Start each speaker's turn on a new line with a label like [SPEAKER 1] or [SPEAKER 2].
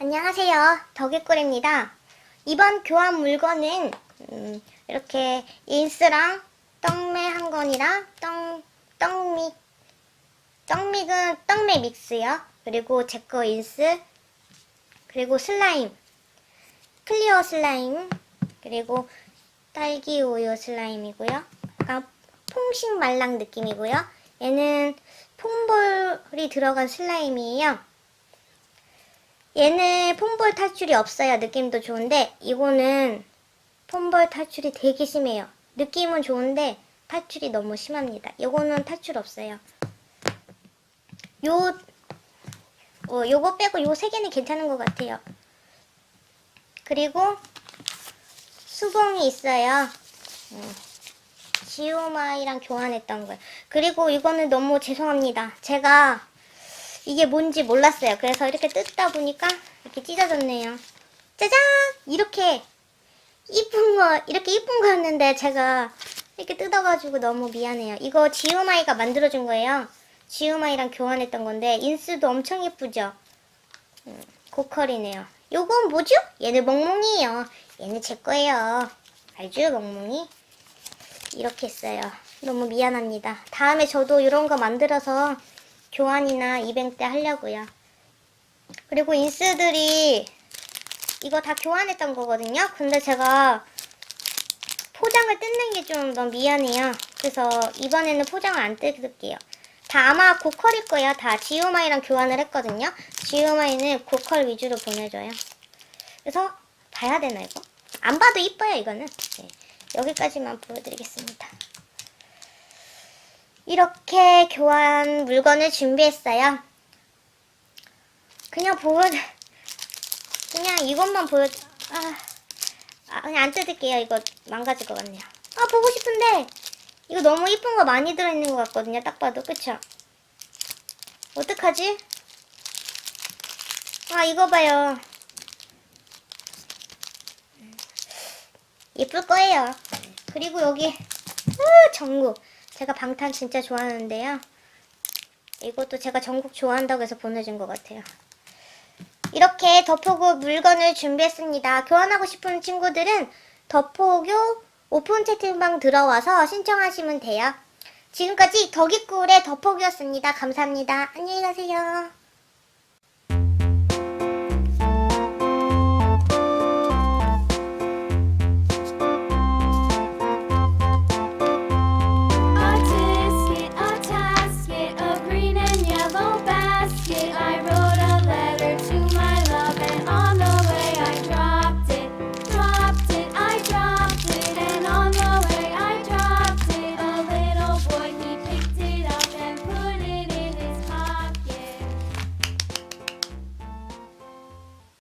[SPEAKER 1] 안녕하세요. 덕일꿀입니다. 이번 교환 물건은 음, 이렇게 인스랑 떡메 한 건이랑 떡, 떡믹 떡믹은 떡메 믹스요. 그리고 제 거 인스 그리고 슬라임 클리어 슬라임 그리고 딸기 우유 슬라임이고요. 약간 퐁식 말랑 느낌이고요. 얘는 퐁볼이 들어간 슬라임이에요. 얘는 폼볼 탈출이 없어요. 느낌도 좋은데 이거는 폼볼 탈출이 되게 심해요. 느낌은 좋은데 탈출이 너무 심합니다. 이거는 탈출 없어요. 요 어, 요거 빼고 요 세 개는 괜찮은 것 같아요. 그리고 수봉이 있어요. 음, 지오마이랑 교환했던 거예요. 그리고 이거는 너무 죄송합니다. 제가 이게 뭔지 몰랐어요. 그래서 이렇게 뜯다 보니까 이렇게 찢어졌네요. 짜잔! 이렇게 이쁜 거, 이렇게 이쁜 거였는데 제가 이렇게 뜯어가지고 너무 미안해요. 이거 지우마이가 만들어준 거예요. 지우마이랑 교환했던 건데 인스도 엄청 예쁘죠? 음, 고컬이네요. 요건 뭐죠? 얘는 멍멍이에요. 얘는 제 거예요. 알죠, 멍멍이? 이렇게 했어요. 너무 미안합니다. 다음에 저도 이런 거 만들어서 교환이나 이벤트 때 하려고요. 그리고 인스들이 이거 다 교환했던 거거든요. 근데 제가 포장을 뜯는 게 좀 너무 미안해요. 그래서 이번에는 포장을 안 뜯을게요. 다 아마 고컬일 거예요. 다 지오마이랑 교환을 했거든요. 지오마이는 고컬 위주로 보내줘요. 그래서 봐야 되나 이거? 안 봐도 이뻐요 이거는. 네, 여기까지만 보여드리겠습니다. 이렇게 교환 물건을 준비했어요. 그냥 보여, 그냥 이것만 보여, 아, 아, 그냥 안 뜯을게요. 이거 망가질 것 같네요. 아, 보고 싶은데, 이거 너무 이쁜 거 많이 들어있는 것 같거든요. 딱 봐도, 그쵸? 어떡하지? 아, 이거 봐요. 예쁠 거예요. 그리고 여기, 으, 전국. 제가 방탄 진짜 좋아하는데요. 이것도 제가 전국 좋아한다고 해서 보내준 것 같아요. 이렇게 더포구 물건을 준비했습니다. 교환하고 싶은 친구들은 더포교 오픈 채팅방 들어와서 신청하시면 돼요. 지금까지 덕이꿀의 더포구였습니다. 감사합니다. 안녕히 가세요.